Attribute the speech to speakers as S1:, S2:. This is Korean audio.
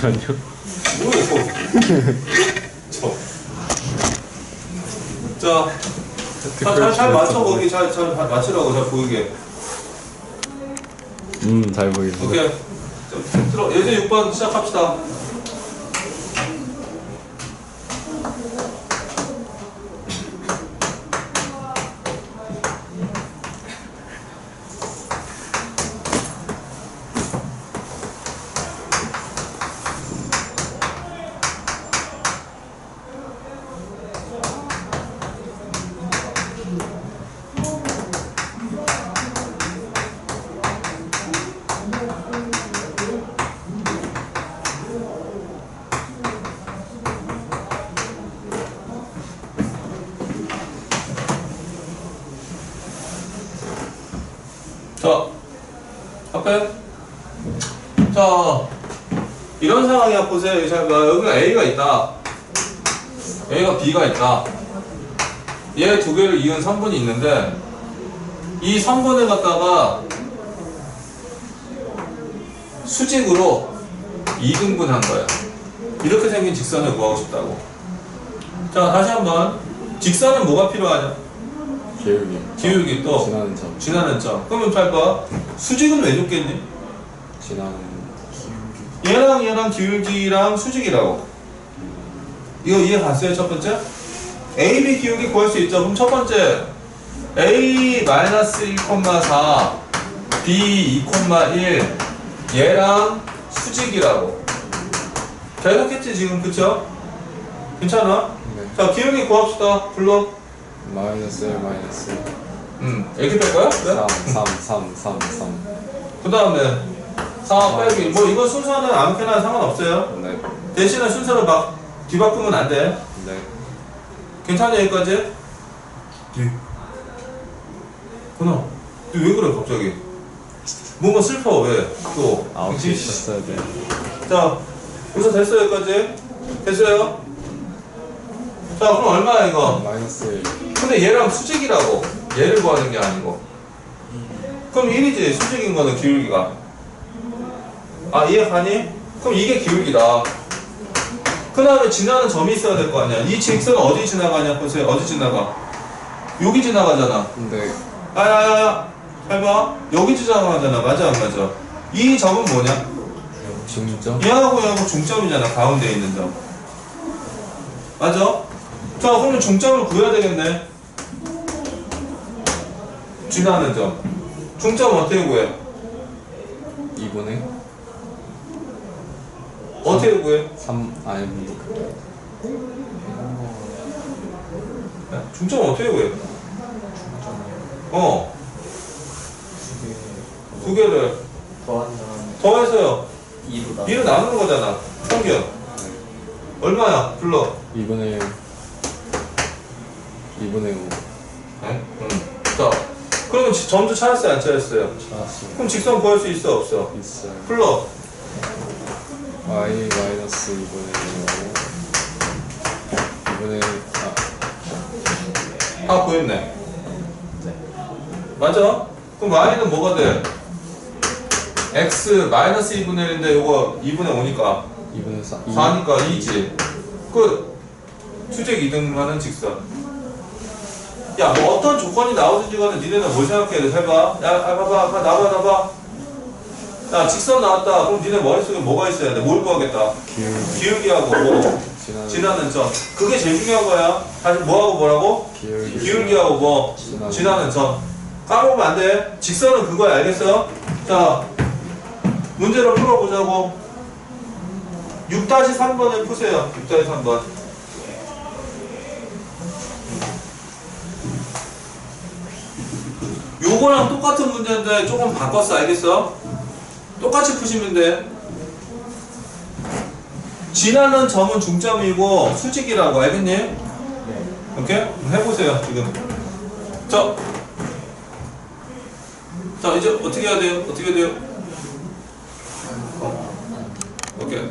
S1: 잠시만요.
S2: 저. 자, 자, 잘, 잘 맞춰 거기 잘, 잘 맞추라고 잘 보이게.
S1: 음, 잘 보이는데.
S2: 오케이. 자, 들어. 예제 6번 시작합시다. 자, 앞에. 자, 이런 상황이야. 보세요. 잘 봐. 여기가 A가 있다. A가 B가 있다. 얘 두 개를 이은 성분이 있는데, 이 성분을 갖다가 수직으로 2등분한 거야. 이렇게 생긴 직선을 구하고 싶다고. 자, 다시 한번. 직선은 뭐가 필요하냐?
S1: 기울기.
S2: 기울기 또.
S1: 지나는 점.
S2: 지나는 점. 그러면 잘 봐. 수직은 왜 줬겠니?
S1: 지나는
S2: 얘랑 얘랑 기울기랑 수직이라고. 이거 이해 갔어요? 첫 번째? A, B 기울기 구할 수 있죠? 그럼 첫 번째 A-1,4 B 2,1 얘랑 수직이라고. 계속했지 지금 그쵸? 괜찮아?
S1: 네.
S2: 자 기울기 구합시다. 불러.
S1: 마이너스 1 마이너스
S2: 음, 이렇게 뺄 거야? 그래?
S1: 3 3 3 3 3
S2: 그 다음에 4 빼기 뭐 이거 순서는 아무렇게나 상관없어요
S1: 네.
S2: 대신에 순서를 막 뒤바꾸면 안돼
S1: 네.
S2: 괜찮아 여기까지? 네 그나 왜 그래 갑자기 뭔가 슬퍼 왜 또?
S1: 아홉 개 있었어야 돼.
S2: 자 여기서 됐어요 여기까지? 됐어요? 자 그럼 얼마야 이거?
S1: 마이너스 1
S2: 근데 얘랑 수직이라고. 얘를 구하는 게 아니고. 그럼 1이지 수직인 거는 기울기가. 아 이해 가니? 그럼 이게 기울기다. 그 다음에 지나는 점이 있어야 될 거 아니야. 이 직선은 어디 지나가냐 보세요 어디 지나가? 여기 지나가잖아.
S1: 근데
S2: 아야야야. 잘봐. 여기 지나가잖아. 맞아 안 맞아? 이 점은 뭐냐?
S1: 중점?
S2: 얘하고 얘하고 중점이잖아 가운데 있는 점. 맞아? 자 그러면 중점을 구해야 되겠네 지나는 점 중점 어떻게 구해?
S1: 2분의
S2: 어떻게 구해?
S1: 3 아니 뭐
S2: 네? 중점 어떻게 구해? 어. 두 개를
S3: 더한 다음에
S2: 더해서요
S3: 2보다
S2: 2를 나누는 거잖아 평균 얼마야? 불러
S1: 2분의 1 2분의 5
S2: 네? 응. 자 그러면 지- 점수 찾았어요 안 찾았어요?
S1: 찾았습니다.
S2: 그럼 직선 구할 수 있어 없어?
S1: 있어요.
S2: 불러
S1: y 마이너스 2분의 5 2분의
S2: 아아 구했네 맞아? 그럼 y는 뭐가 돼? x 마이너스 2분의 1인데 요거 2분의 5니까
S1: 2분의 4
S2: 4니까 2지 끝 수직 이등하는 직선 야 뭐 어떤 조건이 나오든지 간에 니네는 뭘 생각해야 돼? 해봐. 야 아, 봐봐. 봐 나봐 나봐. 야 직선 나왔다. 그럼 니네 머릿속에 뭐가 있어야 돼? 뭘 구하겠다?
S1: 기울기.
S2: 기울기하고 뭐. 지나는 점 그게 제일 중요한 거야. 다시 뭐하고 뭐라고?
S1: 기울기.
S2: 기울기하고 뭐.
S1: 지나는
S2: 지나는 점 까먹으면 안 돼. 직선은 그거야. 알겠어? 자 문제를 풀어보자고. 6-3번을 푸세요. 6-3번 요거랑 똑같은 문제인데 조금 바꿨어 알겠어? 똑같이 푸시면 돼 지나는 점은 중점이고 수직이라고 알겠니?
S3: 네.
S2: 오케이? 해보세요 지금 자, 자 이제 어떻게 해야 돼요? 어떻게 해야 돼요? 오케이